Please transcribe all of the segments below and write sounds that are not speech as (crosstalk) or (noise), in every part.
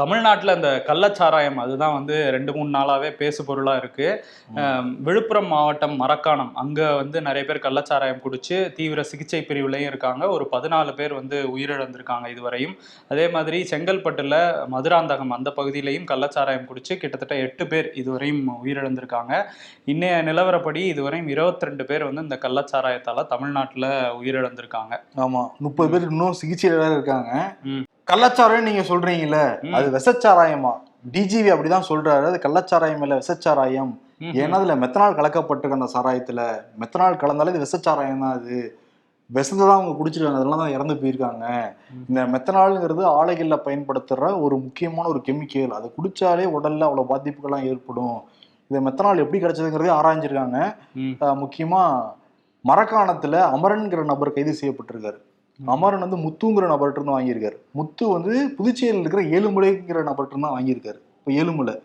தமிழ்நாட்டில் இந்த கள்ளச்சாராயம் அதுதான் வந்து ரெண்டு மூணு நாளாவே பேசு பொருளா இருக்கு. அஹ் விழுப்புரம் மாவட்டம் மரக்காணம். அங்க வந்து நிறைய பேர் கள்ளச்சாராயம் குடிச்சு தீவிர சிகிச்சை பிரிவுலையும் இருக்காங்க. ஒரு பதினாலு பேர் வந்து உயிரிழந்திருக்காங்க இதுவரையும். அதே மாதிரி செங்கல்பட்டுல மதுராந்தகம் அந்த பகுதியிலையும் கள்ளச்சாராயம் குடிச்சு கிட்டத்தட்ட எட்டு பேர் இதுவரையும் உயிரிழந்திருக்காங்க. இன்னைய நிலவரப்படி இதுவரையும் 22 பேர் வந்து இந்த கள்ளச்சாராயத்தால தமிழ்நாட்டுல உயிரிழந்திருக்காங்க. ஆமா. முப்பது பேர் இன்னும் சிகிச்சையில இருக்காங்க. ம். கள்ளச்சாராயம் நீங்க சொல்றீங்கல்ல. அது விஷச்சாராயமா? டிஜிவி அப்படிதான் சொல்றாரு அது கள்ளச்சாராயம் இல்ல விஷச்சாராயம். ம்ஹும். ஏன்னா அதுல மெத்தனால் கலக்கப்பட்டிருக்கு அந்த சாராயத்துல. மெத்தனால் கலந்தாலே இது விஷச்சாராயம் தான் அது. விஷத்தை தான் அவங்க குடிச்சிருக்காங்க அதெல்லாம் தான் இறந்து போயிருக்காங்க. இந்த மெத்தனால்ங்கிறது ஆலைகள்ல பயன்படுத்துற ஒரு முக்கியமான ஒரு கெமிக்கல். அதை குடிச்சாலே உடல்ல அவ்வளவு பாதிப்புகள்லாம் ஏற்படும். இந்த மெத்தனால் எப்படி கிடைச்சதுங்கிறதே ஆராய்ஞ்சிருக்காங்க. முக்கியமா மரக்காணத்துல அமரன்கிற நபர் கைது செய்யப்பட்டிருக்காரு. அமரன் வந்து முத்துங்கிற நபர்கிட்ட இருந்து வாங்கியிருக்காரு. முத்து வந்து புதுச்சேரியில் இருக்கிற ஏழுமலைங்கிற நபர்கிட்ட இருந்து வாங்கியிருக்காரு. இப்போ ஏழுமலை.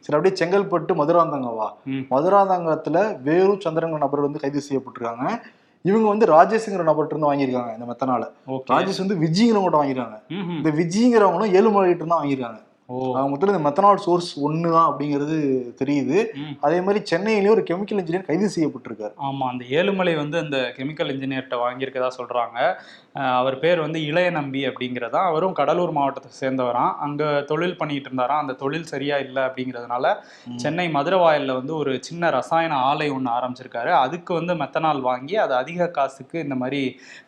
சரி அப்படியே செங்கல்பட்டு மதுராந்தகவா? ம். மதுராந்தகத்துல வேறு சந்திரங்கிற நபர் வந்து கைது செய்யப்பட்டிருக்காங்க. இவங்க வந்து ராஜேஷ்ங்கிற நபர்கிட்ட இருந்து வாங்கியிருக்காங்க இந்த மெத்தனால. ராஜேஷ் வந்து விஜிங்கிறவங்க வாங்கிருக்காங்க. இந்த விஜிங்கிறவங்களும் ஏழுமலைகிட்ட இருந்து வாங்கியிருக்காங்க. மொத்தத்தில் இந்த மெத்தனால் சோர்ஸ் ஒன்று தான் அப்படிங்கிறது தெரியுது. அதே மாதிரி சென்னையிலேயே ஒரு கெமிக்கல் இன்ஜினியர் கைது செய்யப்பட்டிருக்காரு. ஆமா அந்த ஏழுமலை வந்து அந்த கெமிக்கல் இன்ஜினியர்கிட்ட வாங்கியிருக்கதா சொல்றாங்க. அஹ் அவர் பேர் வந்து இளைய நம்பி அப்படிங்கிறதா. அவரும் கடலூர் மாவட்டத்தை சேர்ந்தவராம் அங்க தொழில் பண்ணிட்டு இருந்தாராம் அந்த தொழில் சரியா இல்லை அப்படிங்கிறதுனால. சென்னை மதுரவாயல்ல வந்து ஒரு சின்ன ரசாயன ஆலை ஒன்று ஆரம்பிச்சிருக்காரு. அதுக்கு வந்து மெத்தனால் வாங்கி அது அதிக காசுக்கு இந்த மாதிரி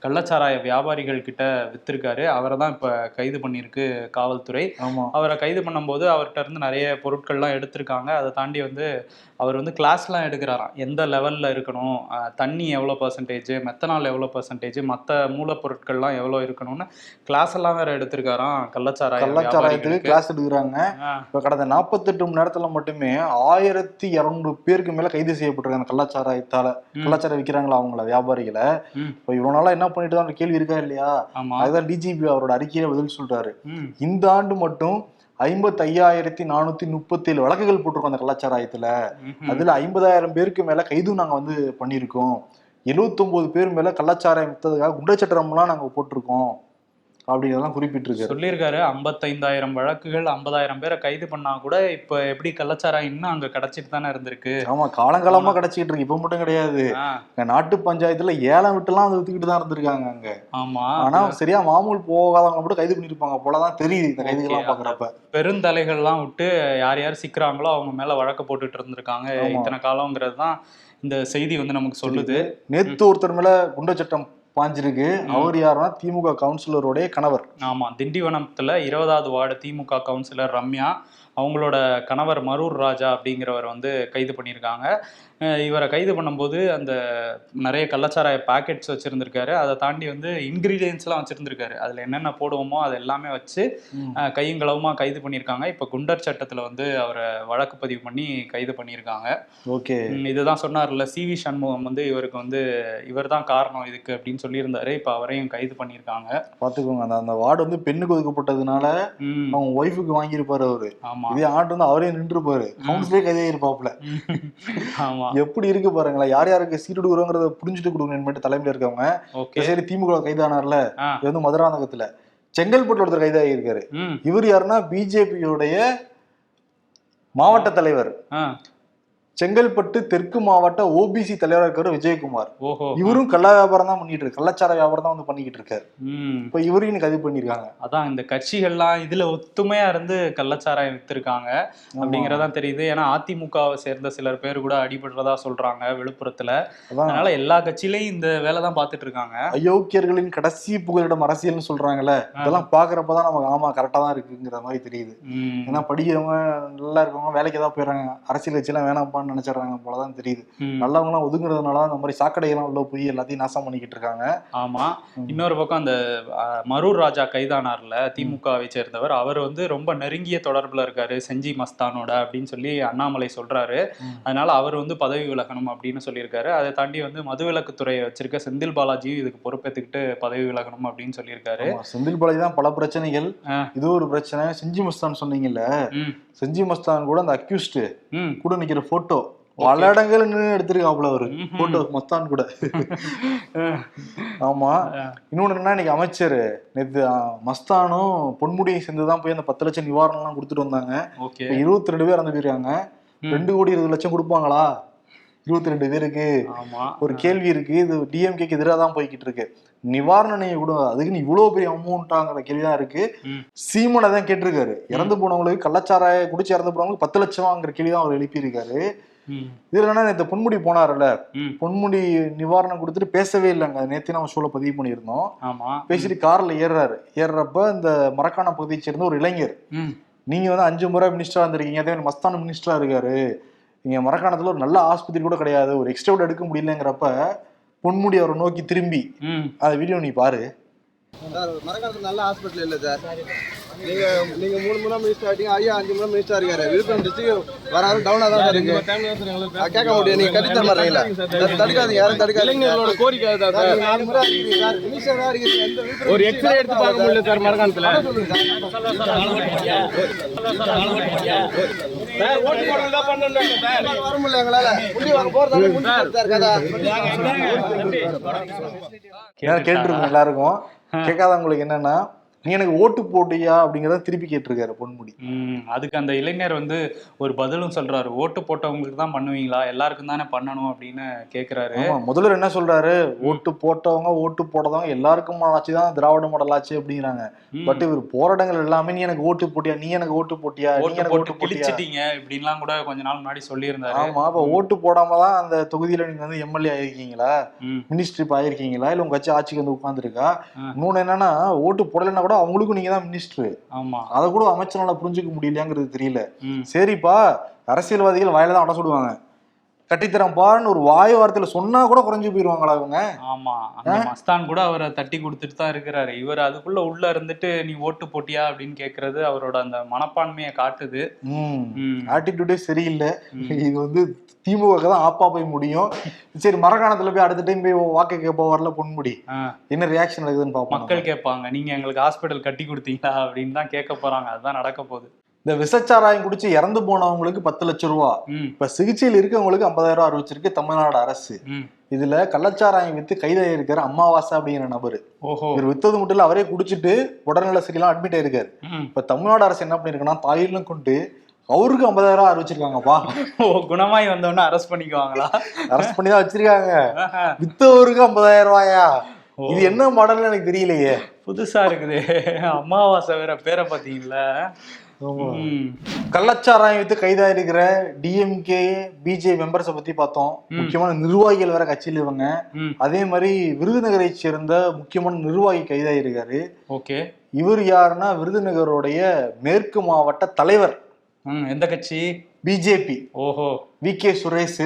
கள்ளச்சாராய வியாபாரிகள் கிட்ட வித்திருக்காரு. அவரை தான் இப்ப கைது பண்ணியிருக்கு காவல்துறை. ஆமா. அவரை கைது பண்ணும்போது அவர்கிட்ட இருந்து நிறைய பொருட்கள்லாம் எடுத்திருக்காங்க. அதை தாண்டி வந்து அவர் வந்து கிளாஸ்லாம் எடுக்கிறாராம். எந்த லெவலில் இருக்கணும்? தண்ணி எவ்வளோ பர்சன்டேஜ் மெத்தனால் எவ்வளோ பர்சன்டேஜ் மற்ற மூலப்பொருட்கள்லாம் எவ்வளோ இருக்கணும்னு கிளாஸ் எல்லாம் வேற எடுத்திருக்காராம். கள்ளச்சாராய கள்ளச்சாராயத்துக்கு. கிளாஸ் எடுக்கிறாங்க. இப்ப கடந்த நாற்பத்தெட்டு மணி நேரத்துல மட்டுமே ஆயிரத்தி இருநூறு பேருக்கு மேல கைது செய்யப்பட்டிருக்காங்க கள்ளச்சாராயத்தால. ம். கள்ளச்சாரம் விற்கிறாங்களா அவங்கள வியாபாரிகளை. இப்ப இவ்வளவு நாளா என்ன பண்ணிட்டு தான் கேள்வி இருக்கா இல்லையா? அதுதான் டிஜிபி அவரோட அறிக்கையில பதில் சொல்றாரு. இந்த ஆண்டு மட்டும் ஐம்பத்தி ஐயாயிரத்தி நானூத்தி முப்பத்தி ஏழு வழக்குகள் போட்டிருக்கோம் அந்த கள்ளச்சாராயத்துல ம்ஹும். அதுல ஐம்பதாயிரம் பேருக்கு மேல கைதும் நாங்க வந்து பண்ணியிருக்கோம். 79 பேர் மேல வித்ததுக்காக குண்டச்சட்டம்லாம் நாங்க போட்டிருக்கோம். அப்படிங்கிறதெல்லாம் குறிப்பிட்டிருக்காரு. சொல்லியிருக்காரு. ஐம்பத்தைந்தாயிரம் வழக்குகள் ஐம்பதாயிரம் பேரை கைது பண்ணா கூட இப்ப எப்படி கள்ளச்சாராயம் இன்னும் அங்க கிடைச்சிட்டு தானே இருந்திருக்கு? ஆமா காலங்காலமா கிடைச்சிட்டு இருக்கு. இப்ப மட்டும் கிடையாது. நாட்டு பஞ்சாயத்துல ஏலம் விட்டுலாம் வந்து வித்துக்கிட்டு தான் இருந்திருக்காங்க அங்க. ஆமா. ஆனா சரியா மாமூல் போகாதவங்க மட்டும் கைது பண்ணிருப்பாங்க போலதான் தெரியுது இந்த கைதுகள்லாம் பாக்குறப்ப. பெருந்தலைகள்லாம் விட்டு யார் யார் சிக்கிறாங்களோ அவங்க மேல வழக்கு போட்டுட்டு இருந்திருக்காங்க. இத்தனை காலங்கிறது தான் இந்த செய்தி வந்து நமக்கு சொல்லுது. நேத்து ஒருத்தர் மேல குண்டச்சட்டம் பாஞ்சிருக்கு. அவர் யாருன்னா திமுக கவுன்சிலருடைய கணவர். ஆமா திண்டிவனத்துல இருபதாவது வார்டு திமுக கவுன்சிலர் ரம்யா அவங்களோட கணவர் மரூர் ராஜா அப்படிங்கிறவர் வந்து கைது பண்ணியிருக்காங்க. இவரை கைது பண்ணும்போது அந்த நிறைய கள்ளச்சாராய பாக்கெட்ஸ் வச்சிருந்திருக்காரு. அதை தாண்டி வந்து இன்கிரீடியன்ஸ்லாம் வச்சிருந்திருக்காரு. அதுல என்னென்ன போடுவோமோ அது எல்லாமே வச்சு கையும் களவுமா கைது பண்ணியிருக்காங்க. இப்போ குண்டர் சட்டத்துல வந்து அவரை வழக்கு பதிவு பண்ணி கைது பண்ணியிருக்காங்க. ஓகே. இதுதான் சொன்னார்ல சி வி சண்முகம் வந்து இவருக்கு வந்து இவர் தான் காரணம் இதுக்கு அப்படின்னு சொல்லியிருந்தாரு. இப்போ அவரையும் கைது பண்ணியிருக்காங்க. பாத்துக்கோங்க அந்த அந்த வார்டு வந்து பெண்ணுக்கு ஒதுக்கப்பட்டதுனால அவங்க ஒய்ஃபுக்கு வாங்கியிருப்பாரு அவரு. ஆமா. இதே ஆண்டு வந்து அவரே நின்றுப்பாரு கவுன்சிலே கைதே இருப்பாப்ல ஆமா. எப்படி இருக்கு பாருங்களேன் யார் யாருக்கு சீட் கொடுக்குறோங்கிறத புரிஞ்சுட்டு கொடுங்க மட்டும் தலைமையில இருக்கவங்க சரி திமுக கைதானார்ல. இது வந்து மதுராந்தகத்துல. செங்கல்பட்டு ஒருத்தர் கைதாகி இருக்காரு இவர் யாருன்னா பிஜேபியுடைய மாவட்ட தலைவர். செங்கல்பட்டு தெற்கு மாவட்ட ஓபிசி தலைவராக இருக்காரு விஜயகுமார். இவரும் கள்ள வியாபாரம் தான் பண்ணிட்டு இருக்கு கள்ளச்சார வியாபாரம் தான் வந்து பண்ணிக்கிட்டு இருக்காரு. இப்ப இவரையும் கைது பண்ணிருக்காங்க. அதான் இந்த கட்சிகள்லாம் இதுல ஒத்துமையா இருந்து கள்ளச்சாராயம் வித்திருக்காங்க அப்படிங்கறதான் தெரியுது. ஏன்னா அதிமுகவை சேர்ந்த சிலர் பேர் கூட அடிபடுறதா சொல்றாங்க விழுப்புரத்துல. அதான். அதனால எல்லா கட்சியிலையும் இந்த வேலை தான் பார்த்துட்டு இருக்காங்க. அயோக்கியர்களின் கடைசி புகலிடம் அரசியல்னு சொல்றாங்கல்ல இதெல்லாம் பாக்குறப்பதான் நமக்கு ஆமா கரெக்டா தான் இருக்குங்கிற மாதிரி தெரியுது. ஏன்னா படிக்கிறவங்க நல்லா இருக்கவங்க வேலைக்கு தான் போயிடுறாங்க. அரசியல் கட்சியெல்லாம் வேணாம்ப்பான்னு நினைச்சிடுறாங்க போலதான் தெரியுது. ம். நல்லவங்க எல்லாம் ஒதுங்குறதுனால தான் இந்த மாதிரி சாக்கடையெல்லாம் உள்ள போய் எல்லாத்தையும் நாசம் பண்ணிக்கிட்டு இருக்காங்க. ஆமா. இன்னொரு பக்கம் அந்த மரூர் ராஜா கைதானார்ல திமுகவை சேர்ந்தவர். அவர் வந்து ரொம்ப நெருங்கிய தொடர்புல இருக்காரு செஞ்சி மஸ்தானோட அப்படின்னு சொல்லி அண்ணாமலை சொல்றாரு. அதனால அவர் வந்து பதவி விலகணும் அப்படின்னு சொல்லியிருக்காரு. அதை தாண்டி வந்து மதுவிலக்குத்துறையை வச்சிருக்க செந்தில் பாலாஜியும் இதுக்கு பொறுப்பேற்றுக்கிட்டு பதவி விலகணும் அப்படின்னு சொல்லியிருக்காரு. செந்தில் பாலாஜி தான் பல பிரச்சனைகள். இது ஒரு பிரச்சனை. செஞ்சி மஸ்தான் சொன்னீங்கல்ல? செஞ்சி மஸ்தான் கூட அந்த அக்யூஸ்ட் கூட நிக்கிற போட்டோ பல இடங்கள்ல நின்று எடுத்திருக்காப்ல அவரு. போட்டோ மஸ்தான் கூட. ஆமா. இன்னொன்னு என்ன இன்னைக்கு அமைச்சர் நேத்து மஸ்தானும் பொன்முடியும் சேர்ந்து தான் போய் அந்த பத்து லட்சம் நிவாரணம் எல்லாம் கொடுத்துட்டு வந்தாங்க. இருபத்தி ரெண்டு பேர் இறந்து போயிருக்காங்க. ரெண்டு கோடி இருபது லட்சம் கொடுப்பாங்களா? இருபத்தி ரெண்டு பேருக்கு. ஆமா. ஒரு கேள்வி இருக்கு. இது டிஎம்கேக்கு எதிராக தான் போய்கிட்டு இருக்கு. நிவாரண நிதி கூட அதுக்கு இவ்வளவு பெரிய அமௌண்ட்டாங்கிற கேள்விதான் இருக்கு. சீமனை தான் கேட்டிருக்காரு. இறந்து போனவங்களுக்கு கள்ளச்சாராய குடிச்சு இறந்து போனவங்களுக்கு பத்து லட்சமாங்கிற கேள்வி தான் அவர் எழுப்பியிருக்காரு. இதுல என்ன நேற்று பொன்முடி போனார்ல பொன்முடி நிவாரணம் கொடுத்துட்டு பேசவே இல்லைங்க. நேற்று நம்ம ஷோல பதிவு பண்ணியிருந்தோம். ஆமா. பேசிட்டு கார்ல ஏறுறாரு. ஏறுறப்ப இந்த மரக்காண பகுதியை சேர்ந்த ஒரு இளைஞர். நீங்க வந்து அஞ்சு முறை மினிஸ்டரா இருந்திருக்கீங்க. அதே மாதிரி மஸ்தான மினிஸ்டரா இருக்காரு. நீங்க மரக்காணத்துல ஒரு நல்ல ஆஸ்பத்திரி கூட கிடையாது. ஒரு எக்ஸ்ட்ரா எடுக்க முடியலங்கிறப்ப பொன்முடி அவரை நோக்கி திரும்பி. அந்த வீடியோ நீ பாரு. சார் நல்ல ஹாஸ்பிட்டல் இல்லை சார். நீங்க நீங்க மூணு முறை மினிஸ்டர் ஆகிட்டீங்க ஐயா அஞ்சு முறை மினிஸ்டர் இருக்காரு. விழுப்புரம் டிஸ்ட்ரிக்ட் வராது டவுனா தான் சார் இருக்கு. கேட்க முடியும் நீங்க கட்டி தர மாட்டீங்களா சார், தடுக்காதீங்க யாரும் தடுக்காதீங்க. இளைஞர்களோட கோரிக்கை அதுதான் சார், சார். நீங்க நாலு முறை இருக்கீங்க சார். மினிஸ்டரா இருக்கீங்க எந்த விழுப்புரம் ஒரு எக்ஸ்ரே எடுத்து பார்க்க முடியல சார் மரக்காணத்துல சார் ஓட்டு போடுறது தான் பண்ணணும் சார்? வர முடியல எங்களால. முடி வாங்க போறதால முடிஞ்சு சார் கதா. கேட்டிருக்கோம் எல்லாருக்கும். கேட்காதவங்களுக்கு என்னன்னா நீ எனக்கு ஓட்டு போட்டியா அப்படிங்கறத திருப்பி கேட்டிருக்காரு பொன்முடி. அதுக்கு அந்த இளைஞர் வந்து ஒரு பதிலும் சொல்றாரு. ஓட்டு போட்டவங்களுக்கு தான் பண்ணுவீங்களா? எல்லாருக்கும் தானே பண்ணணும் அப்படின்னு கேக்குறாரு. ஆமா முதல்வர் என்ன சொல்றாரு? ஓட்டு போட்டவங்க ஓட்டு போடாதவங்க எல்லாருக்கும் ஆட்சி தான் திராவிட மாடல் ஆச்சு அப்படிங்கிறாங்க. பட் இவர் போராட்டங்கள் எல்லாமே நீ எனக்கு ஓட்டு போட்டியா நீ எனக்கு ஓட்டு போட்டியா நீ எனக்கு ஓட்டு கிழிச்சிட்டீங்க இப்படின்லாம் கூட கொஞ்ச நாள் முன்னாடி சொல்லியிருந்தாரு. ஆமா அப்ப ஓட்டு போடாம தான் அந்த தொகுதியில நீங்க வந்து எம்எல்ஏ ஆயிருக்கீங்களா? மினிஸ்ட்ரி ஆயிருக்கீங்களா? இல்ல உங்க கட்சி ஆட்சிக்கு வந்து உட்கார்ந்துருக்கா? ஆ. இன்னொன்னு என்னன்னா ஓட்டு போடலைன்னா கூட அவங்களுக்கும் நீங்க தான் மினிஸ்டர் ஆமா. அதை கூட அமைச்சரால புரிஞ்சுக்க முடியலையாங்கிறது தெரியல. சரிப்பா அரசியல்வாதிகள் வாயில தான் அட சுடுவாங்க. கட்டித்தரம்பான்னு ஒரு வாய் வார்த்தையில சொன்னா கூட குறைஞ்சு போயிருவாங்களா அவங்க ஆமா அந்த மஸ்தான் கூட அவரை தட்டி கொடுத்துட்டு தான் இருக்கிறாரு. இவர் அதுக்குள்ள உள்ள இருந்துட்டு நீ ஓட்டு போட்டியா? அப்படின்னு கேக்குறது அவரோட அந்த மனப்பான்மையை காட்டுது. ஆட்டிடியூடே சரியில்லை. இது வந்து திமுக தான் ஆப்பா போய் முடியும். சரி மரக்காணத்துல போய் அடுத்த டைம் போய் வாக்கு கேட்ப வரல பொன்முடி. என்ன ரியாக்ஷன் இருக்குதுன்னு பார்ப்போம் மக்கள் கேட்பாங்க நீங்க எங்களுக்கு ஹாஸ்பிட்டல் கட்டி கொடுத்தீங்களா? அப்படின்னு தான் கேட்க போறாங்க. அதுதான் நடக்க போகுது. இந்த விசச்சாராயம் குடிச்சு இறந்து போனவங்களுக்கு பத்து லட்சம் ரூபா. இப்ப சிகிச்சையில் இருக்கவங்களுக்கு ஐம்பதாயிரம் ரூபா அறிவிச்சிருக்கு தமிழ்நாடு அரசு. இதுல கள்ளச்சாராயம் வித்து கைதாயிருக்காரு அம்மாவாசை அப்படிங்கிற நபரு. இவர் வித்தது மட்டும் இல்ல அவரே குடிச்சிட்டு உடல்நல சரியில்லாம் அட்மிட் ஆயிருக்காரு. இப்ப தமிழ்நாடு அரசு என்ன பண்ணிருக்குன்னா தாயிலும் கொண்டு அவருக்கு ஐம்பதாயிரம் ரூபாய் அறிவிச்சிருக்காங்கப்பா ஓ குணமாய் வந்தவொடனே அரெஸ்ட் பண்ணிக்குவாங்களா? அரெஸ்ட் பண்ணி தான் வச்சிருக்காங்க. வித்தவருக்கு ஐம்பதாயிரம் ரூபாயா. இது என்ன மாடல்னு எனக்கு தெரியலையே. புதுசா இருக்குது. அமாவாசை வேற பேரை பாத்தீங்களா. கள்ளச்சாராயம் வித்து கைதா இருக்கிற டிஎம்கே பிஜே மெம்பர்ஸை பத்தி பார்த்தோம். முக்கியமான நிர்வாகிகள் வேற கட்சியில் இவங்க. அதே மாதிரி விருதுநகரை சேர்ந்த முக்கியமான நிர்வாகி கைதா இருக்காரு ஓகே. இவர் யாருன்னா விருதுநகருடைய மேற்கு மாவட்ட தலைவர். எந்த கட்சி? பிஜேபி ஓஹோ. வி கே சுரேஷ்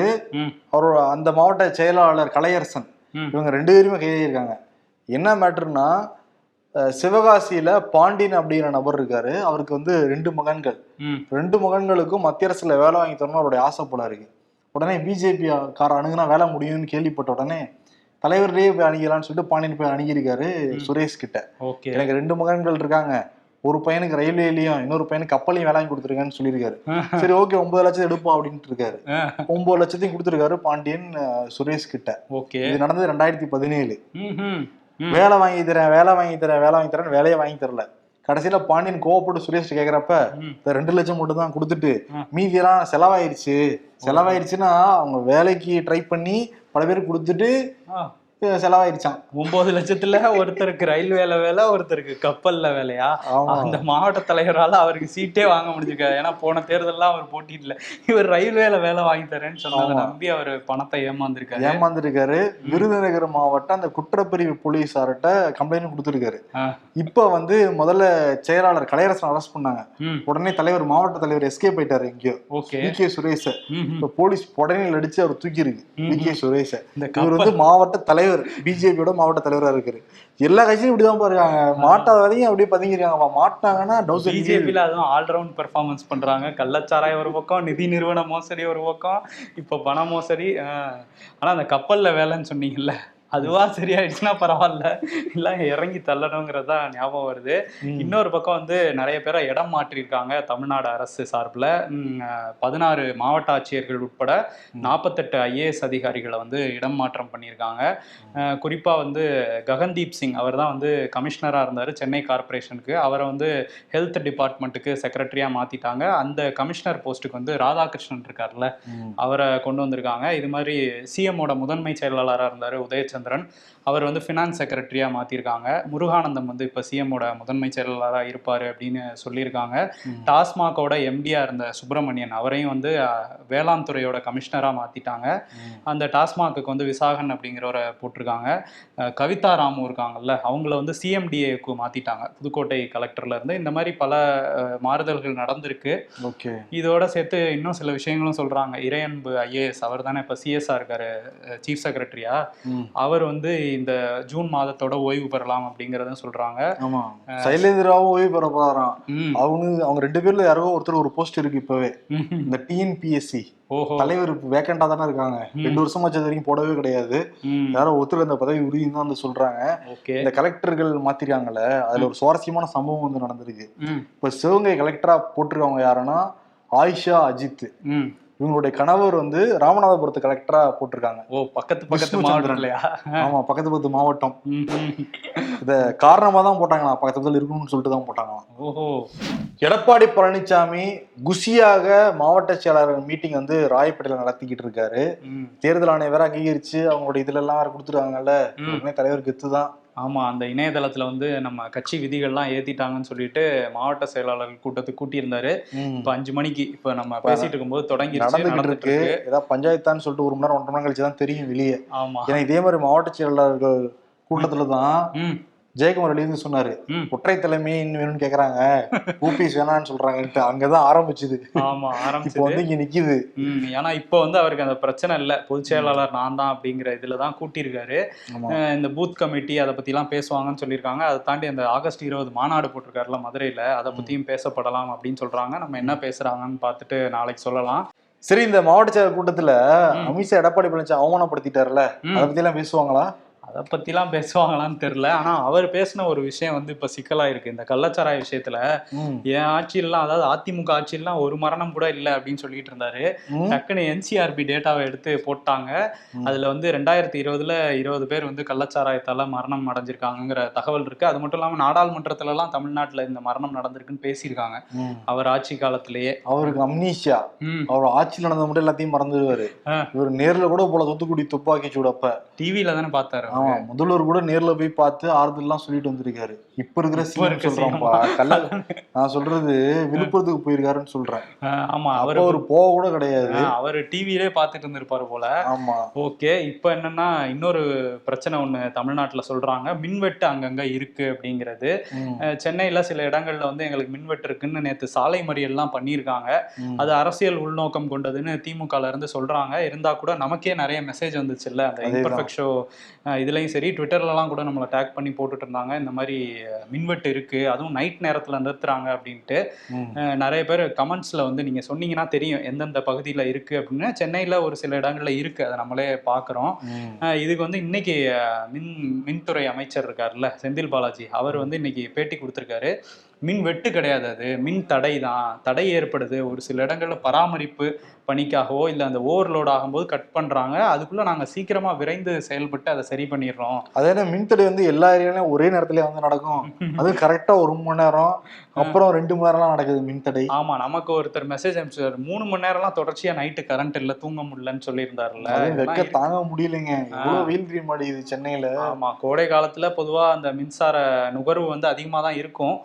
அவரோட அந்த மாவட்ட செயலாளர் கலையரசன். இவங்க ரெண்டு பேருமே கைதாகிருக்காங்க என்ன மேட்டர்னா சிவகாசியில பாண்டியன் அப்படிங்கிற நபர் இருக்காரு. அவருக்கு வந்து ரெண்டு மகன்கள். ரெண்டு மகன்களுக்கும் மத்திய அரசுல வேலை வாங்கி தரணும் அவருடைய ஆசை போல இருக்கு. உடனே பிஜேபி கார அணுகுனா வேலை முடியும்னு கேள்விப்பட்ட உடனே தலைவர்லயே போய் அணுகலான்னு சொல்லிட்டு பாண்டியன் போய் அணுகியிருக்காரு சுரேஷ் கிட்ட. எனக்கு ரெண்டு மகன்கள் இருக்காங்க. ஒரு பையனுக்கு ரயில்வேலையும் இன்னொரு பையனுக்கு கப்பலையும் வேலை வாங்கி கொடுத்துருக்கேன்னு சொல்லியிருக்காரு. (laughs) சரி ஓகே ஒன்பது லட்சம் எடுப்போம் அப்படின்ட்டு இருக்காரு. ஒன்பது லட்சத்தையும் கொடுத்துருக்காரு பாண்டியன் சுரேஷ் கிட்ட. ஓகே. இது நடந்தது ரெண்டாயிரத்தி பதினேழு. வேலை வாங்கி தரேன் வேலை வாங்கி தரேன் வேலை வாங்கி தரேன் வேலையை வாங்கி தரல. கடைசியில பாண்டியன் கோவப்பட்டு சுரேஷ் கேக்குறப்ப. இந்த ரெண்டு லட்சம் மட்டும் தான் கொடுத்துட்டு. மீதியெல்லாம் செலவாயிருச்சு. செலவாயிருச்சுன்னா அவங்க வேலைக்கு ட்ரை பண்ணி பல பேருக்கு கொடுத்துட்டு செலவாயிருச்சான் ஒன்பது லட்சத்துல ஒருத்தருக்கு ரயில்வேல வேலை ஒருத்தருக்கு கப்பல்ல வேலையா? அந்த மாவட்ட தலைவரால அவருக்கு சீட்டே வாங்க முடிஞ்சிருக்காது ஏன்னா போன தேர்தல்லாம் அவர் போட்டியிடல. இவர் ரயில்வேல வேலை வாங்கி தரேன்னு சொன்னதை ஆமா. நம்பி அவர் பணத்தை ஏமாந்துருக்காரு. ஏமாந்துருக்காரு. விருதுநகர் மாவட்டம் அந்த குற்றப்பிரிவு போலீஸார்ட்ட கம்ப்ளைண்ட் கொடுத்துருக்காரு. இப்ப வந்து முதல்ல செயலாளர் கலையரசன் அரெஸ்ட் பண்ணாங்க. உடனே தலைவர் மாவட்ட தலைவர் எஸ்கேப் ஆயிட்டாரு எங்கேயோ. கே சுரேஷ் போலீஸ் உடனே அடிச்சு அவர் தூக்கி இருக்கு ம். வி கே சுரேஷ இவர் வந்து மாவட்ட தலைவர் பிஜேபியோட மாவட்ட தலைவரா இருக்காரு. எல்லா கட்சியும் இப்படிதான் பாருங்க மாட்டாத வரையும் அப்படியே பதுங்கிருக்காங்க மாட்டாங்கன்னா பிஜேபியில அதுவும் ஆல்ரவுண்ட் பெர்ஃபார்மன்ஸ் பண்றாங்க. கள்ளச்சாராயம் ஒரு பக்கம் நிதி நிறுவன மோசடி ஒரு பக்கம். இப்போ பண மோசடி. ஆனா அந்த கப்பல்ல வேலைன்னு சொன்னீங்கல்ல. அதுவா சரியாயிடுச்சுன்னா பரவாயில்ல. இல்ல இறங்கி தள்ளணுங்கிறது தான் ஞாபகம் வருது. இன்னொரு பக்கம் வந்து நிறைய பேரை இடம் மாற்றியிருக்காங்க தமிழ்நாடு அரசு சார்பில். பதினாறு மாவட்ட ஆட்சியர்கள் உட்பட நாற்பத்தெட்டு ஐஏஎஸ் அதிகாரிகளை வந்து இடம் மாற்றம் பண்ணியிருக்காங்க. அஹ் குறிப்பா வந்து ககன்தீப் சிங் அவர் தான் வந்து கமிஷனராக இருந்தார் சென்னை கார்ப்பரேஷனுக்கு. அவரை வந்து ஹெல்த் டிபார்ட்மெண்ட்டுக்கு செக்ரட்டரியாக மாற்றிட்டாங்க அந்த கமிஷனர் போஸ்ட்டுக்கு வந்து ராதாகிருஷ்ணன் இருக்கார்ல அவரை கொண்டு வந்திருக்காங்க. இது மாதிரி சிஎம்மோட முதன்மை செயலாளராக இருந்தார் உதயச்சந்திரன். அவர் வந்து ஃபினான்ஸ் செக்ரட்டரியாக மாற்றிருக்காங்க முருகானந்தம் வந்து இப்போ சிஎம்மோட முதன்மை செயலாளராக இருப்பார் அப்படின்னு சொல்லியிருக்காங்க. டாஸ்மாகோட எம்டியாக இருந்த சுப்பிரமணியன் அவரையும் வந்து வேளாண் துறையோட கமிஷனராக மாற்றிட்டாங்க அந்த டாஸ்மாக்கு வந்து விசாகன் அப்படிங்கிறவரை போட்டிருக்காங்க. கவிதா ராமு இருக்காங்கல்ல அவங்கள வந்து சிஎம்டிஏக்கு மாற்றிட்டாங்க புதுக்கோட்டை கலெக்டர்ல இருந்து. இந்த மாதிரி பல மாறுதல்கள் நடந்திருக்கு. ஓகே. இதோட சேர்த்து இன்னும் சில விஷயங்களும் சொல்றாங்க. இறையன்பு ஐஏஎஸ் அவர் தானே இப்போ சிஎஸ்ஆ இருக்காரு சீஃப் செக்ரட்டரியா அவர் வந்து இந்த ஜூன் மாதத்தோட ஓய்வு பெறலாம் அப்படிங்கறதும் சொல்றாங்க. ஆமா. சைலேந்திராவும் ஓய்வு பெற போறாராம். ம். அவங்க அவங்க ரெண்டு பேர்ல யாரோ ஒருத்தர் ஒரு போஸ்ட் இருக்கு இப்பவே. இந்த டிஎன்பிஎஸ்சி தலைவர் வேக்கண்டா தானே இருக்காங்க. ரெண்டு வருஷம் வச்சது வரைக்கும் போடவே கிடையாது. யாரோ ஒருத்தர் அந்த பதவி உறுதின்னு தான் வந்து சொல்றாங்க. இந்த கலெக்டர்கள் மாத்திருக்காங்கல்ல அதுல ஒரு சுவாரஸ்யமான சம்பவம் வந்து நடந்திருக்கு. இப்ப சிவகங்கை கலெக்டரா போட்டிருக்கவங்க யாருன்னா ஆயிஷா அஜித். இவங்களுடைய கணவர் வந்து ராமநாதபுரத்து கலெக்டரா போட்டிருக்காங்க. ஓ பக்கத்து பக்கத்து மாவட்டம். இல்லையா? ஆமா பக்கத்து பக்கத்து மாவட்டம். இத காரணமா தான் போட்டாங்களா பக்கத்து பக்கத்துல இருக்கணும்னு சொல்லிட்டு தான் போட்டாங்களாம். ஓஹோ. எடப்பாடி பழனிசாமி குஷியாக மாவட்ட செயலாளர் மீட்டிங் வந்து ராயப்பேட்டையில நடத்திக்கிட்டு இருக்காரு. தேர்தல் ஆணையம் வேற அங்கீகரிச்சு அவங்களோட இதுல எல்லாம் வேற கொடுத்துருக்காங்கல்ல. ம். உடனே தலைவர் கெத்து தான் ஆமா அந்த இணையதளத்துல வந்து நம்ம கட்சி விதிகள்லாம் ஏத்திட்டாங்கன்னு சொல்லிட்டு மாவட்ட செயலாளர்கள் கூட்டத்துக்கு கூட்டியிருந்தாரு. இப்ப அஞ்சு மணிக்கு இப்ப நம்ம பேசிட்டு இருக்கும்போது தொடங்கி நடந்துகிட்டு இருக்கு. ஏதாவது பஞ்சாயத்தான்னு சொல்லிட்டு ஒரு மணி நேரம் ஒன்றரை மணி நேரம் கழிச்சு தான் தெரியும் வெளியே. ஆமா. ஏன்னா இதே மாதிரி மாவட்ட செயலாளர்கள் கூட்டத்துல தான் ஜெயக்குமார் வெளியே சொன்னாரு. ஒற்றை தலைமை இன்னும் வேணும்னு கேக்குறாங்க. (laughs) ஊபிஎஸ் வேணாம்னு சொல்றாங்கன்ட்டு அங்கதான் ஆரம்பிச்சுது. ஆமா இப்போ ஆரம்பிச்சது வந்து இங்க நிக்குது. ஏன்னா இப்போ வந்து அவருக்கு அந்த பிரச்சனை இல்லை. பொதுச் செயலாளர் நான் தான் அப்படிங்கிற இதுல தான் கூட்டியிருக்காரு. இந்த பூத் கமிட்டி அதை பத்திலாம் பேசுவாங்கன்னு சொல்லியிருக்காங்க. அதை தாண்டி அந்த ஆகஸ்ட் இருபது மாநாடு போட்டிருக்காருல மதுரையில அதை பத்தியும் பேசப்படலாம் அப்படின்னு சொல்றாங்க. நம்ம என்ன பேசுறாங்கன்னு பார்த்துட்டு நாளைக்கு சொல்லலாம். சரி இந்த மாவட்ட செயலர் கூட்டத்துல அமித்ஷா எடப்பாடி பழனிசாமி அவமானப்படுத்திட்டாருல. அதை பத்தி எல்லாம் பேசுவாங்களா? அதை பத்திலாம் பேசுவாங்களான்னு தெரியல ஆனா அவர் பேசின ஒரு விஷயம் வந்து இப்ப சிக்கலா இருக்கு இந்த கள்ளச்சாராய விஷயத்துல. என் ஆட்சியிலாம் அதாவது அதிமுக ஆட்சியிலாம் ஒரு மரணம் கூட இல்லை அப்படின்னு சொல்லிட்டு இருந்தாரு. டக்குன்னு என்சிஆர்பி டேட்டாவை எடுத்து போட்டாங்க. அதுல வந்து ரெண்டாயிரத்தி இருபதுல இருபது பேர் வந்து கள்ளச்சாராயத்தால மரணம் அடைஞ்சிருக்காங்கங்கிற தகவல் இருக்கு அது மட்டும் இல்லாம நாடாளுமன்றத்துல எல்லாம் தமிழ்நாட்டுல இந்த மரணம் நடந்திருக்குன்னு பேசியிருக்காங்க. அவர் ஆட்சி காலத்திலேயே அவருக்கு அம்னீஷியா அவர் ஆட்சியில் நடந்த மட்டும் எல்லாத்தையும் மறந்துடுவாரு. இவர் நேர்ல கூட போல தூத்துக்குடி துப்பாக்கி சூடப்ப டிவியில தானே பார்த்தாரு. ஆமா முதல்வர் கூட நேர்ல போய் பார்த்து ஆறுதல் எல்லாம் சொல்லிட்டு வந்திருக்காரு. இப்ப இருக்கிற இருக்க சொல்றான்ப்பா. கல்ல நான் சொல்றது விழுப்புரத்துக்கு போயிருக்காருன்னு சொல்றேன். ஆமா அவரு அவர் போக கூட கிடையாது. அவரு டிவியிலே பார்த்துட்டு இருந்திருப்பாரு போல. ஆமா. ஓகே இப்போ என்னன்னா இன்னொரு பிரச்சனை ஒன்று தமிழ்நாட்டில் சொல்றாங்க. மின்வெட்டு அங்கங்க இருக்கு அப்படிங்கிறது. சென்னையில சில இடங்கள்ல வந்து எங்களுக்கு மின்வெட்டு இருக்குன்னு நேற்று சாலை மறியல்லாம் பண்ணியிருக்காங்க. அது அரசியல் உள்நோக்கம் கொண்டதுன்னு திமுகல இருந்து சொல்றாங்க. இருந்தா கூட நமக்கே நிறைய மெசேஜ் வந்துச்சுல்ல அந்த அதேதான். இம்பர்ஃபெக்ட் ஷோ இதுலயும் சரி ட்விட்டர்லலாம் கூட நம்மளை டேக் பண்ணி போட்டுட்டு இருந்தாங்க. இந்த மாதிரி மின்வெட்டு இருக்கு. அதுவும் நைட் நேரத்துல நிறுத்துறாங்க அப்படின்ட்டு நிறைய பேர் கமெண்ட்ஸ்ல வந்து நீங்க சொன்னீங்கன்னா தெரியும் எந்தெந்த பகுதியில இருக்கு அப்படின்னு. சென்னையில ஒரு சில இடங்கள்ல இருக்கு. அதை நம்மளே பாக்குறோம் ம். அஹ் இதுக்கு வந்து இன்னைக்கு மின் மின்துறை அமைச்சர் இருக்கார்ல செந்தில் பாலாஜி. அவர் வந்து இன்னைக்கு பேட்டி கொடுத்திருக்காரு. மின் வெட்டு கிடையாது அது. மின் தடை தான். தடை ஏற்படுது. ஒரு சில இடங்கள்ல பராமரிப்பு பணிக்காகவோ இல்லை அந்த ஓவர்லோட் ஆகும்போது கட் பண்றாங்க. அதுக்குள்ள நாங்க சீக்கிரமா விரைந்து செயல்பட்டு அதை சரி பண்ணிடுறோம். அதே மின்தடை வந்து எல்லா ஏரியாலையும் ஒரே நேரத்துல வந்து நடக்கும். அது கரெக்டா ஒரு மணி நேரம் அப்புறம் ரெண்டு மணி நேரம்லாம் நடக்குது மின்தடை ஆமா நமக்கு ஒருத்தர் மெசேஜ் அனுப்பிச்சார் மூணு மணி நேரம்லாம் தொடர்ச்சியா நைட்டு கரண்ட் இல்ல தூங்க முடியலன்னு சொல்லியிருந்தாருல்ல. வெக்க தாங்க முடியலைங்க. எவ்வளவு வெயில் தெரிய மாட்டேங்குது சென்னையில? ஆமா கோடை காலத்துல பொதுவா அந்த மின்சார நுகர்வு வந்து அதிகமா தான் இருக்கும்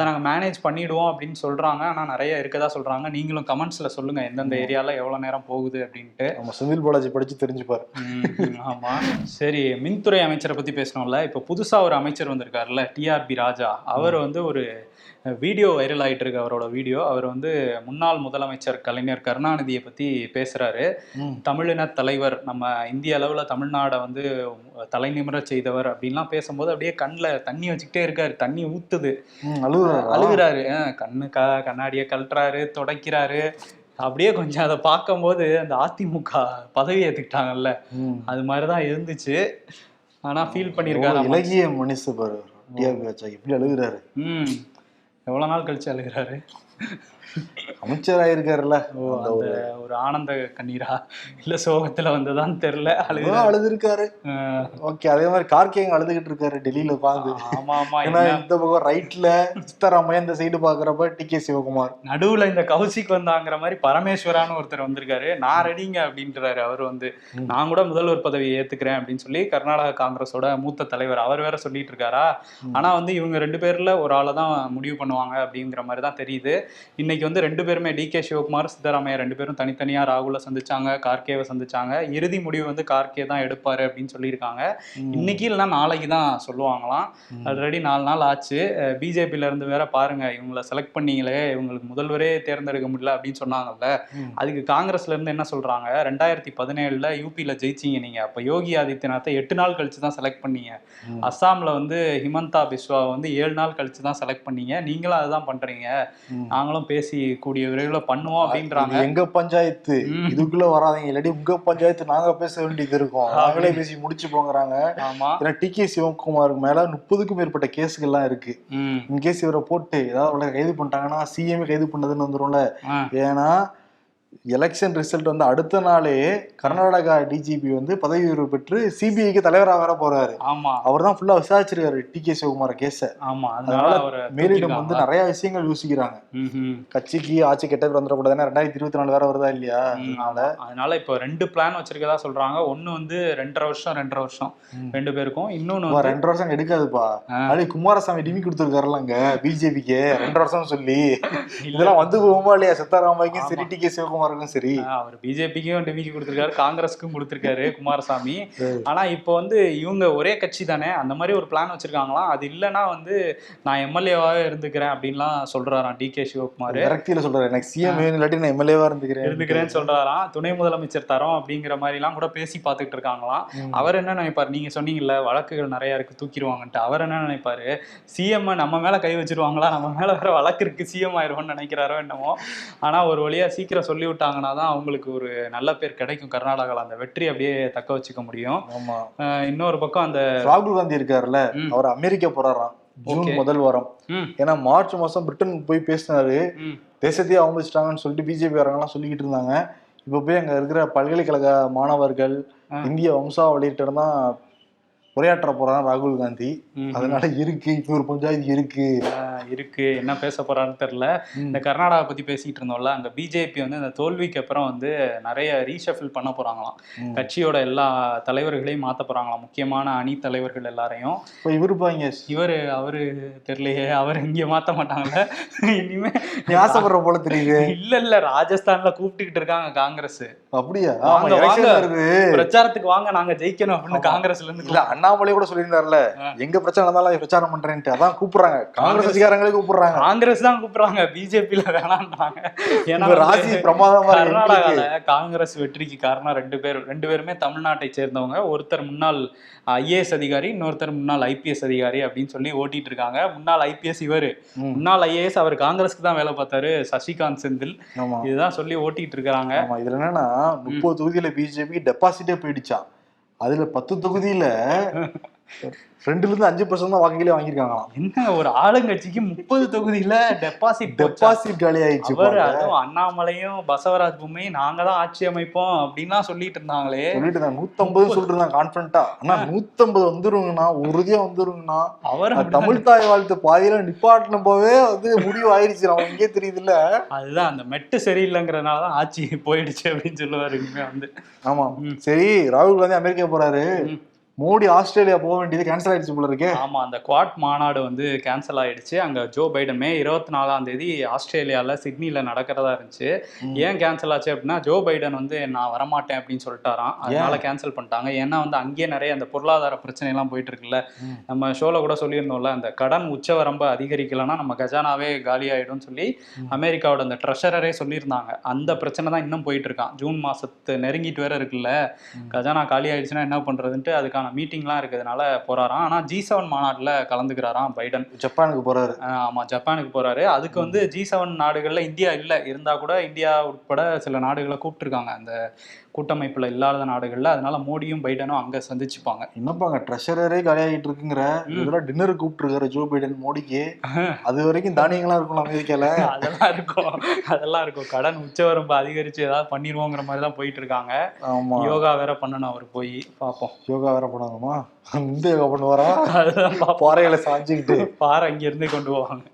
அதை நாங்க மேனேஜ் பண்ணிடுவோம் அப்படின்னு சொல்றாங்க. ஆனா நிறைய இருக்கதா சொல்றாங்க. நீங்களும் கமெண்ட்ஸ்ல சொல்லுங்க. எந்தெந்த ஏரியால எவ்வளவு நேரம் போகுது அப்படின்ட்டு. நம்ம செந்தில் பாலாஜி படிச்சு தெரிஞ்சுப்பாரு. ம், ஆமா. சரி மின்துறை அமைச்சரை பத்தி பேசணும்ல. இப்ப புதுசா ஒரு அமைச்சர் வந்திருக்காருல்ல டிஆர்பி ராஜா. அவர் வந்து ஒரு வீடியோ வைரல் ஆயிட்டு இருக்கு அவரோட வீடியோ. அவர் வந்து முன்னாள் முதலமைச்சர் கலைஞர் கருணாநிதியை பத்தி பேசுறாரு. ம். தமிழின தலைவர் நம்ம இந்திய அளவுல தமிழ்நாடை வந்து தலைநிமிர செய்தவர் அப்படின்லாம் பேசும்போது அப்படியே கண்ணில் தண்ணி வச்சுக்கிட்டே இருக்காரு. தண்ணி ஊத்துது. அழுகுறாரா? கண்ணு க கண்ணாடியை கழட்டுறாரு துடைக்கிறாரு. அப்படியே கொஞ்சம் அதை பார்க்கும்போது அந்த அதிமுக பதவி ஏத்துக்கிட்டாங்கல்ல. ம். அது மாதிரிதான் இருந்துச்சு. ஆனா ஃபீல் பண்ணியிருக்காரு இலகிய மனுஷ பாரு எப்படி அழுகுறாரு. ம். எவ்வளோ நாள் கழிச்சு அழுகிறாரு? அமைச்சராயிருக்காருல்ல. ஓ அந்த ஒரு ஆனந்த கண்ணீரா? இல்ல சோகத்துல வந்ததான்னு தெரியல அழுகுறா அழுதுருக்காரு. ஓகே அதே மாதிரி கார்கேங்க அழுதுகிட்டு இருக்காரு டெல்லியில பாந்து ஆமா ஆமா ஏன்னா இந்த பக்கம் ரைட்ல சித்தராமையா இந்த சைடு பாக்குறப்ப டி கே சிவகுமார். நடுவுல இந்த கௌசிக் வந்தாங்கிற மாதிரி பரமேஸ்வரான்னு ஒருத்தர் வந்திருக்காரு. நான் ரெடிங்க அப்படின்றாரு. அவர் வந்து நான் கூட முதல்வர் பதவியை ஏத்துக்கிறேன் அப்படின்னு சொல்லி கர்நாடக காங்கிரஸோட மூத்த தலைவர் அவர் வேற சொல்லிட்டு இருக்காரா ஆனா வந்து இவங்க ரெண்டு பேர்ல ஒரு ஆளை தான் முடிவு பண்ணுவாங்க அப்படிங்கிற மாதிரி தான் தெரியுது. இன்னைக்கு வந்து ரெண்டு பேருமே டி கே சிவகுமார் சித்தராமையா ரெண்டு பேரும் தனித்தனியா ராகுல சந்திச்சாங்க கார்கேவை சந்திச்சாங்க. இறுதி முடிவு வந்து கார்கே தான் எடுப்பாரு அப்படின்னு சொல்லியிருக்காங்க. இன்னைக்கு இல்லைன்னா நாளைக்கு தான் சொல்லுவாங்களாம். ஆல்ரெடி நாலு நாள் ஆச்சு. பிஜேபியில இருந்து வேற பாருங்க இவங்களை செலக்ட் பண்ணீங்களே இவங்களுக்கு முதல்வரே தேர்ந்தெடுக்க முடியல அப்படின்னு சொன்னாங்கல்ல. அதுக்கு காங்கிரஸ்ல இருந்து என்ன சொல்றாங்க? ரெண்டாயிரத்தி பதினேழுல யூபியில ஜெயிச்சீங்க நீங்க. அப்ப யோகி ஆதித்யநாத்தை எட்டு நாள் கழிச்சு தான் செலக்ட் பண்ணீங்க. அஸ்ஸாம்ல வந்து ஹிமந்தா பிஸ்வா வந்து ஏழு நாள் கழிச்சு தான் செலக்ட் பண்ணீங்க. நீங்களும் அதுதான் பண்றீங்க. நாங்களும் பேசி கூடிய விரைவில் பண்ணுவோம் அப்படின்றாங்க. எங்க பஞ்சாயத்து. இதுக்குள்ள வராதீங்க. இல்லாட்டி உங்க பஞ்சாயத்து நாங்க பேச வேண்டியது இருக்கும். நாங்களே பேசி முடிச்சு போங்கறாங்க ஆமா. ஏன்னா டி கே சிவகுமாருக்கு மேல முப்பதுக்கும் மேற்பட்ட கேஸுகள்லாம் இருக்கு. இன்கேஸ் இவரை போட்டு ஏதாவது கைது பண்ணிட்டாங்கன்னா சிஎம் கைது பண்ணதுன்னு வந்துரும்ல. ஆ. ஏன்னா எலெக்ஷன் ரிசல்ட் வந்து அடுத்த நாளே கர்நாடகா டிஜிபி வந்து பதவி உயர்வு பெற்று சிபிஐக்கு தலைவராக வர போறாரு. ஆமா. அவர் தான் ஃபுல்லா விசாரிச்சிருக்காரு டி கே சிவகுமார கேஸ ஆமா அதனால மேலிடம் வந்து? நிறைய விஷயங்கள் யோசிக்கிறாங்க. கட்சிக்கு ஆட்சி கெட்ட பேர் வந்துடக்கூடாதுன்னா ரெண்டாயிரத்தி இருபத்தி நாலு வேற வருதா இல்லையா? அதனால. அதனால இப்போ ரெண்டு பிளான் வச்சிருக்கதா சொல்றாங்க. ஒண்ணு வந்து ரெண்டரை வருஷம் ரெண்டரை வருஷம். ரெண்டு பேருக்கும். இன்னொன்னு அப்பா, வந்து ரெண்டு வருஷம் எடுக்காதுப்பா. அது குமாரசாமி டிமி கொடுத்துருக்காருல அங்க பிஜேபிக்கு ரெண்டு வருஷம் சொல்லி. (laughs) இதெல்லாம் வந்து போகுமா இல்லையா? சித்தாராமைக்கும் சரி டி கே சிவகுமாருக்கும் சரி. அவர் பிஜேபிக்கும் டிவிக்கு கொடுத்திருக்காரு காங்கிரஸுக்கும் கொடுத்திருக்காரு (laughs) குமாரசாமி. ஆனா இப்போ வந்து இவங்க ஒரே கட்சி தானே அந்த மாதிரி ஒரு பிளான் வச்சிருக்காங்களாம் அது இல்லைன்னா வந்து நான் எம்எல்ஏவாவே இருந்துக்கிறேன் அப்படின்லாம் சொல்றாராம் டி கே சிவகுமார். விரக்தியில சொல்றாரு எனக்கு சிஎம் இல்லாட்டி நான் எம்எல்ஏவா இருந்துக்கிறேன் இருந்துக்கிறேன்னு சொல்றாராம். துணை முதலமைச்சர் தரோம் அப்படிங்கிற மாதிரி எல்லாம் கூட பேசி பார்த்துட்டு இருக்காங்களாம். அவர் என்ன நினைப்பாரு? நீங்க சொன்னீங்கல்ல வழக்குகள் நிறைய இருக்கு தூக்கிடுவாங்கன்ட்டு. அவர் என்ன நினைப்பாரு? சிஎம் நம்ம மேல கை வச்சிருவாங்களா? நம்ம மேல வேற வழக்கு இருக்கு சிஎம் ஆயிருவோம்னு நினைக்கிறாரோ என்னமோ. ஆனா ஒரு வழியா சீக்கிரம் சொல்லி விட்டாங்கன்னா தான் அவங்களுக்கு ஒரு நல்ல பேர் கிடைக்கும். கர்நாடகால அந்த வெற்றி அப்படியே தக்க வச்சுக்க முடியும். ஆமா. இன்னொரு பக்கம் அந்த ராகுல் காந்தி இருக்காருல்ல. அவர் அமெரிக்கா போறாராம். ஜூன். முதல் வாரம். ஏன்னா மார்ச் மாசம் பிரிட்டன் போய் பேசினாரு. தேசத்தையே அவமதிச்சிட்டாங்கன்னு சொல்லிட்டு பிஜேபி வரவங்கலாம் சொல்லிக்கிட்டு இருந்தாங்க. இப்போ போய் அங்க இருக்கிற பல்கலைக்கழக மாணவர்கள். இந்திய வம்சாவளியிட்ட தான் உரையாற்ற போறான் ராகுல் காந்தி. அதனால இருக்கு இப்போ ஒரு பஞ்சாயத்து இருக்கு. இருக்கு. என்ன பேச போறான்னு தெரியல. இந்த கர்நாடகா பத்தி பேசிட்டு இருந்தோம்ல அங்க பிஜேபி வந்து இந்த தோல்விக்கு அப்புறம் வந்து நிறைய ரீஷஃபில் பண்ண போறாங்களாம். கட்சியோட எல்லா தலைவர்களையும் மாத்த போறாங்களாம். முக்கியமான அணி தலைவர்கள் எல்லாரையும். இப்போ இவரு பாங்க இவரு அவரு தெரியலையே அவர் இங்க மாத்த மாட்டாங்கல்ல இனிமே ஆசைப்படுற போல தெரியுது. இல்ல இல்ல ராஜஸ்தான்ல கூப்பிட்டுக்கிட்டு இருக்காங்க காங்கிரஸ். அப்படியா? வாங்க, வாங்க. பிரச்சாரத்துக்கு வாங்க நாங்க ஜெயிக்கணும் அப்படின்னு. காங்கிரஸ்ல இருந்து இல்ல அண்ணாமலை கூட சொல்லியிருந்தாருல. எங்க பிரச்சனை இருந்தாலும் பிரச்சாரம் பண்றேன்ட்டு. அதான் கூப்பிடுறாங்க. காங்கிரஸ் கட்சிக்காரங்களே கூப்பிடுறாங்க. காங்கிரஸ் தான் கூப்பிடுறாங்க. பிஜேபியில வேணான்றாங்க ஏன்னா ராசி பிரமாதமா. கர்நாடகால காங்கிரஸ் வெற்றிக்கு காரணம் ரெண்டு பேர் ரெண்டு பேருமே தமிழ்நாட்டை சேர்ந்தவங்க. ஒருத்தர் முன்னாள் ஐஏஎஸ் அதிகாரி இன்னொருத்தர் முன்னாள் ஐபிஎஸ் அதிகாரி அப்படின்னு சொல்லி ஓட்டிட்டு இருக்காங்க முன்னாள் ஐபிஎஸ் இவரு. முன்னாள் ஐஏஎஸ் அவர் காங்கிரஸ்க்கு தான் வேலை பார்த்தாரு சசிகாந்த் செந்தில். இதுதான் சொல்லி ஓட்டிட்டு இருக்காங்க இதுல என்னன்னா முப்பது தொகுதியில பிஜேபி டெபாசிட்டே போயிடுச்சாம் அதுல பத்து தொகுதியில ரெண்டுல இருந்து அஞ்சு பர்சன்ட் தான் வாக்குகளே வாங்கியிருக்காங்களாம். என்ன ஒரு ஆளுங்கட்சிக்கு முப்பது தொகுதியில டெபாசிட் டெபாசிட் காலி ஆயிடுச்சு. அதுவும் அண்ணாமலையும் பசவராஜ் பொம்மையும் நாங்க தான் ஆட்சி அமைப்போம் அப்படின்லாம் சொல்லிட்டு இருந்தாங்களே. சொல்லிட்டு நான் நூத்தம்பது சொல்லிட்டு இருந்தாங்க கான்பிடண்டா ஆனா நூத்தம்பது வந்துருங்கண்ணா உறுதியா வந்துருங்கண்ணா. அவர் தமிழ் தாய் வாழ்த்து பாதியில நிப்பாட்டின போவே வந்து முடிவு ஆயிடுச்சு. நம்ம இங்கே தெரியுது இல்ல அதுதான் அந்த மெட்டு சரியில்லைங்கிறதுனால தான் ஆட்சி போயிடுச்சு அப்படின்னு சொல்லுவாரு இனிமே வந்து. ஆமா. சரி ராகுல் காந்தி அமெரிக்கா போறாரு. மோடி ஆஸ்திரேலியா போக வேண்டியது கேன்சல் ஆயிடுச்சு போல இருக்கே. ஆமா அந்த குவாட் மாநாடு வந்து கேன்சல் ஆயிடுச்சு. அங்க ஜோ பைடன் மே இருபத்தி நாலாம் தேதி ஆஸ்திரேலியால சிட்னில நடக்கிறதா இருந்துச்சு. ஏன் கேன்சல் ஆச்சு அப்படின்னா ஜோ பைடன் வந்து நான் வரமாட்டேன் அப்படின்னு சொல்லிட்டாராம். அதனால கேன்சல் பண்ணிட்டாங்க. ஏன்னா வந்து அங்கேயே நிறைய அந்த பொருளாதார பிரச்சனை எல்லாம் போயிட்டு இருக்குல்ல. நம்ம ஷோல கூட சொல்லியிருந்தோம்ல அந்த கடன் உச்சவரம்பு அதிகரிக்கலைன்னா நம்ம கஜானாவே காலி ஆயிடும்னு சொல்லி அமெரிக்காவோட அந்த ட்ரெஷரரே சொல்லியிருந்தாங்க. அந்த பிரச்சனை தான் இன்னும் போயிட்டு இருக்கான். ஜூன் மாசத்து நெருங்கிட்டு வேற இருக்குல்ல. கஜானா காலி ஆயிடுச்சுன்னா என்ன பண்றதுன்ட்டு அதுக்கான மீட்டிங்லாம் இருக்கிறதுனால போறாராம். ஆனா ஜி செவன் மாநாட்டுல கலந்துக்கிறாராம் பைடன். ஜப்பானுக்கு போறாரு. ஆஹ் ஆமா ஜப்பானுக்கு போறாரு. அதுக்கு வந்து ஜி செவன் நாடுகள்ல இந்தியா இல்ல. இருந்தா கூட இந்தியா உட்பட சில நாடுகளை கூப்பிட்டுருக்காங்க. அந்த கூட்டமைப்புல இல்லாத நாடுகள்ல அதனால மோடியும் பைடனும் அங்க சந்திச்சுப்பாங்க. என்னப்பாங்க ட்ரெஷரரே காலியாகிட்டு இருக்குங்கிற இதெல்லாம் டின்னர் கூப்பிட்டுருக்காரு ஜோ பைடன் மோடிக்கு. (laughs) அது வரைக்கும் தானியங்களா இருக்கும் அமெரிக்கால? அதெல்லாம் இருக்கும். அதெல்லாம் இருக்கும். கடன் உச்சவரம்பு அதிகரிச்சு ஏதாவது பண்ணிடுவோங்கிற மாதிரி தான் போயிட்டு இருக்காங்க ஆமா. யோகா வேற பண்ணணும் அவர் போய். பார்ப்போம் யோகா வேற பண்ணாங்கம்மா இந்த யோகா பண்ணுவாரா. பாறைகளை சாஞ்சுக்கிட்டு. பாறை அங்க இருந்து கொண்டு போவாங்க.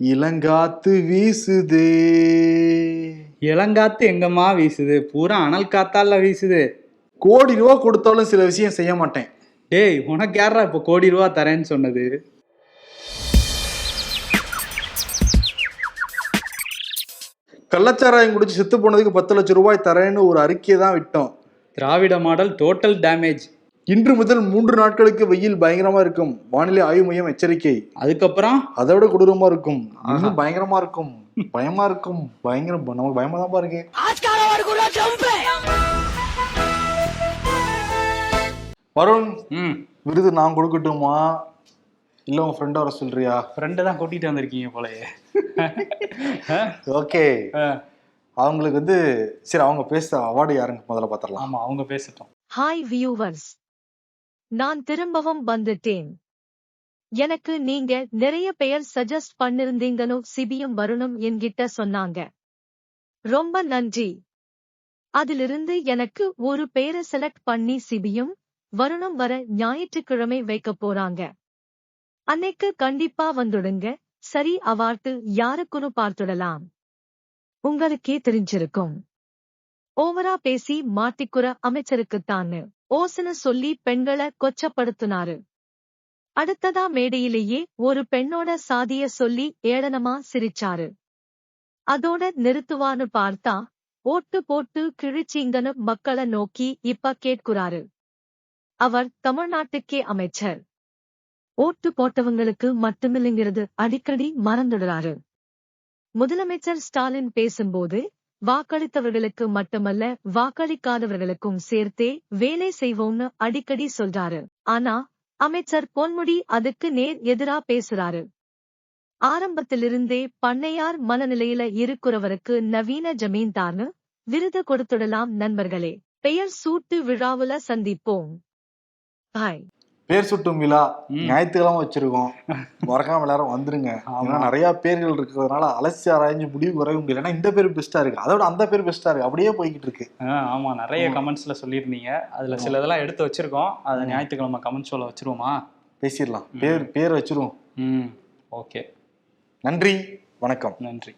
இளங்காத்து வீசுதே. இளங்காத்து எங்கம்மா வீசுது? பூரா அனல் காத்தால வீசுது. கோடி ரூபா கொடுத்தாலும் சில விஷயம் செய்ய மாட்டேன். டேய் உனக்கு யாரா இப்ப கோடி ரூபா தரேன்னு சொன்னது? கள்ளச்சாராயம் குடிச்சு செத்து போனதுக்கு பத்து லட்சம் ரூபாய் தரேன்னு ஒரு அறிக்கையை தான் விட்டோம். திராவிட மாடல் டோட்டல் டேமேஜ் இன்று முதல் மூன்று நாட்களுக்கு வெயில் பயங்கரமா இருக்கும். வானிலை ஆய்வு மையம் எச்சரிக்கை. அதுக்கப்புறம்? அதை விட கொடூரமா இருக்கும். இன்னும் பயங்கரமா இருக்கும். பயமா இருக்கும். பயங்கரம் நமக்கு பயமா தான் பாருங்க வருண் ம். விருது நான் கொடுக்கட்டுமா? இல்ல உன் ஃப்ரெண்ட் வர சொல்றியா? ஃப்ரெண்டு தான் கூட்டிட்டு வந்திருக்கீங்க போலயே. (laughs) ஓகே. ஆ, அவங்களுக்கு வந்து சரி அவங்க பேச அவார்டு யாருங்க முதல்ல பாத்திரலாம். ஆமா அவங்க பேசட்டும். ஹாய் வியூவர்ஸ் நான் திரும்பவும் வந்துட்டேன். எனக்கு நீங்க நிறைய பெயர் சஜஸ்ட் பண்ணிருந்தீங்கனோ சிபியும் வரணும் என்கிட்ட சொன்னாங்க. ரொம்ப நன்றி. அதிலிருந்து எனக்கு ஒரு பெயரை செலக்ட் பண்ணி சிபியும் வருணம் வர ஞாயிற்றுக்கிழமை வைக்க போறாங்க. அன்னைக்கு கண்டிப்பா வந்துடுங்க. சரி அவார்த்து யாருக்குன்னு பார்த்துடலாம். உங்களுக்கே தெரிஞ்சிருக்கும். ஓவரா பேசி மாட்டிக்குற அமைச்சருக்குத்தான்னு. ஓசன சொல்லி பெண்களை கொச்சப்படுத்தினாரு. அடுத்ததா மேடையிலேயே ஒரு பெண்ணோட சாதிய சொல்லி ஏளனமா சிரிச்சாரு. அதோட நிறுத்துவான்னு பார்த்தா ஓட்டு போட்டு கிழிச்சிங்கன்னு மக்களை நோக்கி இப்ப கேட்குறாரு. அவர் தமிழ்நாட்டுக்கே அமைச்சர். ஓட்டு போட்டவங்களுக்கு மட்டுமில்லைங்கிறது அடிக்கடி மறந்துடுறாரு. முதலமைச்சர் ஸ்டாலின் பேசும்போது வாக்களித்தவர்களுக்கு மட்டுமல்ல வாக்களிக்காதவர்களுக்கும் சேர்த்தே வேலை செய்வோம்னு அடிக்கடி சொல்றாரு. ஆனா அமைச்சர் பொன்முடி அதுக்கு நேர் எதிரா பேசுறாரு. ஆரம்பத்திலிருந்தே பண்ணையார் மனநிலையில இருக்கிறவருக்கு நவீன ஜமீன்தார்னு விருது கொடுத்துடலாம் நண்பர்களே. பெயர் சூட்டு விழாவுல சந்திப்போம். பாய் பேர் சுட்டும் விழா. ஞாயிற்றுக்கிழமை வச்சிருக்கோம். மறக்காம எல்லாரும் வந்துருங்க. ஏன்னா நிறைய பேர்கள் இருக்கிறதுனால அலசி ஆராய்ஞ்சு முடிவு வரவே முடியல. ஏன்னா இந்த பேர் பெஸ்டா இருக்கு. அதோட அந்த பேர் பெஸ்டா இருக்கு. அப்படியே போய்கிட்டு இருக்கு. ஆமா. நிறைய கமெண்ட்ஸ்ல சொல்லியிருந்தீங்க. அதுல சிலதெல்லாம் எடுத்து வச்சிருக்கோம். அதை ஞாயிற்றுக்கிழமை கமெண்ட் ஷோல வச்சிருவோமா? பேசிடலாம். பேர் பேர் வச்சிருவோம். ஓகே. நன்றி. வணக்கம். நன்றி.